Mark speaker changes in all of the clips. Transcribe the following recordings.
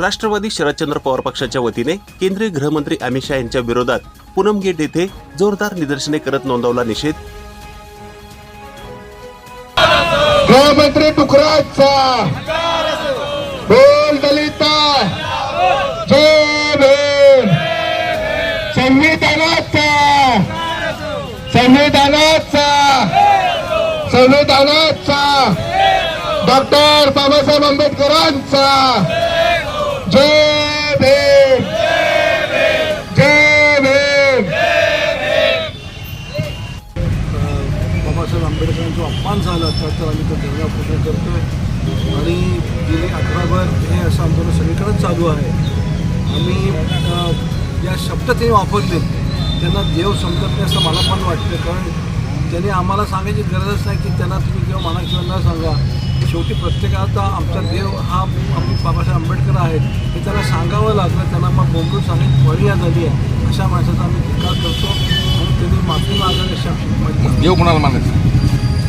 Speaker 1: राष्ट्रवादी शरदचंद्र पवार पक्षाच्या वतीने केंद्रीय गृहमंत्री अमित शहा यांच्या विरोधात पूनम गेट येथे जोरदार निदर्शने करत नोंदवला निषेध.
Speaker 2: गृहमंत्री बोल दलिता. संविधानाचा. संविधानाचा. संविधानाचा. डॉक्टर बाबासाहेब आंबेडकरांचा. जय भीम। जय भीम।
Speaker 3: बाबासाहेब आंबेडकरांचा अपमान झाला तर आम्ही तो धरणापोषण करतो आणि गेले अठराभर हे असं आंदोलन सगळीकडेच चालू आहे. आम्ही या शब्द ते वापरले. त्यांना देव समजत नाही असं मला पण वाटतं. कारण त्यांनी आम्हाला सांगायची गरजच नाही की त्यांना तुम्ही किंवा म्हणा किंवा न सांगा. शेवटी प्रत्येकाचा आमचा देव हा आम्ही बाबासाहेब आंबेडकर आहेत. हे त्यांना सांगावं लागलं त्यांना मग बोंबून सांगायची फळी झाली आहे. अशा माणसाचा आम्ही धिक्कार करतो आणि त्यांनी माफी मागायला
Speaker 4: देव कुणाला मानायचं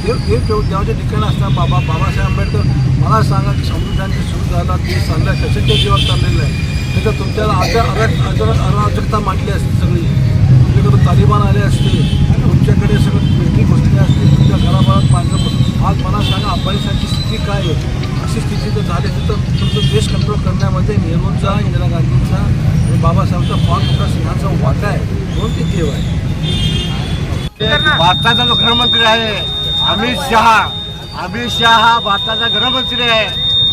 Speaker 3: देव देव देव देवाच्या ठिकाणी असताना बाबा बाबासाहेब आंबेडकर मला सांगा की संविधान जे सुरू झाला ते चाललं आहे कशाच्या जीवात चाललेलं आहे. त्याच्यात तुमच्याला अजा अराजकता मांडली असते सगळी. तुमच्याकडे तालिबान आले असते. तुमच्याकडे सगळं अशी जर तर तुमचं देश कंट्रोल करण्यामध्ये नेहरूंचा इंदिरा गांधींचा आणि बाबासाहेबांचा फार मोठा सिंहाचा वाटा आहे. म्हणून ते देव आहे.
Speaker 5: भारताचा जो गृहमंत्री आहे अमित शहा. अमित शहा हा भारताचा गृहमंत्री आहे.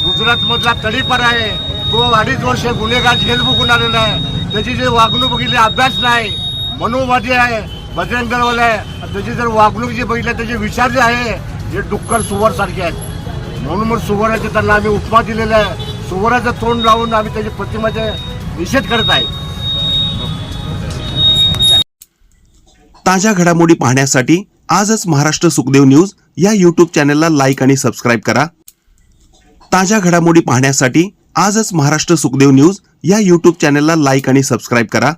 Speaker 5: गुजरात मधला तडीपार आहे. तो अडीच वर्ष गुन्हेगार जेल बुकून आलेला आहे. त्याची जे वागणूक बघितली अभ्यास नाही. मनोवादी आहे बजरंग दलवाला आहे. त्याची जर वागणूक जी बघितली त्याचे विचार जे आहे हे डुक्कर सुवर सारखे आहेत. म्हणून मग सुवराचे त्यांना आम्ही उपमा दिलेला आहे. सुवराचं तोंड लावून आम्ही त्याच्या प्रतिमाचे निषेध करत आहे.
Speaker 1: ताज्या घडामोडी पाहण्यासाठी आजच महाराष्ट्र सुखदेव न्यूज या यूट्यूब चॅनलला लाईक आणि सबस्क्राईब करा. ताज्या घडामोडी पाहण्यासाठी आजच महाराष्ट्र सुखदेव न्यूज या यूट्यूब चॅनलला लाईक आणि सबस्क्राईब करा.